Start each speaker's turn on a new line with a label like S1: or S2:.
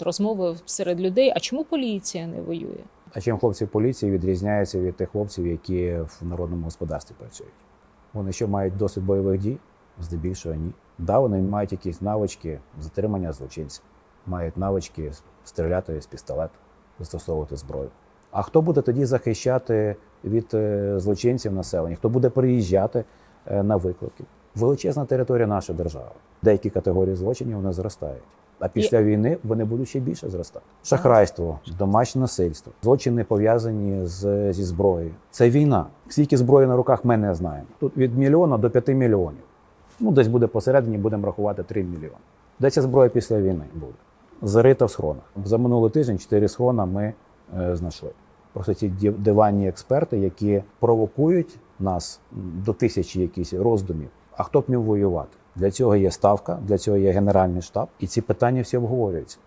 S1: Розмови серед людей. А чому поліція не воює?
S2: А чим хлопці поліції відрізняються від тих хлопців, які в народному господарстві працюють? Вони що мають досвід бойових дій? Здебільшого ні. Да, вони мають якісь навички затримання злочинців, мають навички стріляти з пістолету, застосовувати зброю. А хто буде тоді захищати від е, злочинців населення? Хто буде приїжджати е, на виклики? Величезна територія нашої держави. Деякі категорії злочинів вони зростають. А після війни вони будуть ще більше зростати. Шахрайство, домашнє насильство, злочини пов'язані з, зі зброєю. Це війна. Скільки зброї на руках ми не знаємо. Тут від мільйона до п'яти мільйонів. Ну, десь буде посередині, будемо рахувати 3 мільйони. Де ця зброя після війни буде? Зарита в схронах. За минулий тиждень 4 схрона ми е, знайшли. Просто ці див- диванні експерти, які провокують нас до тисячі якісь роздумів. А хто б міг воювати? Для цього є ставка, для цього є генеральний штаб, і ці питання всі обговорюються.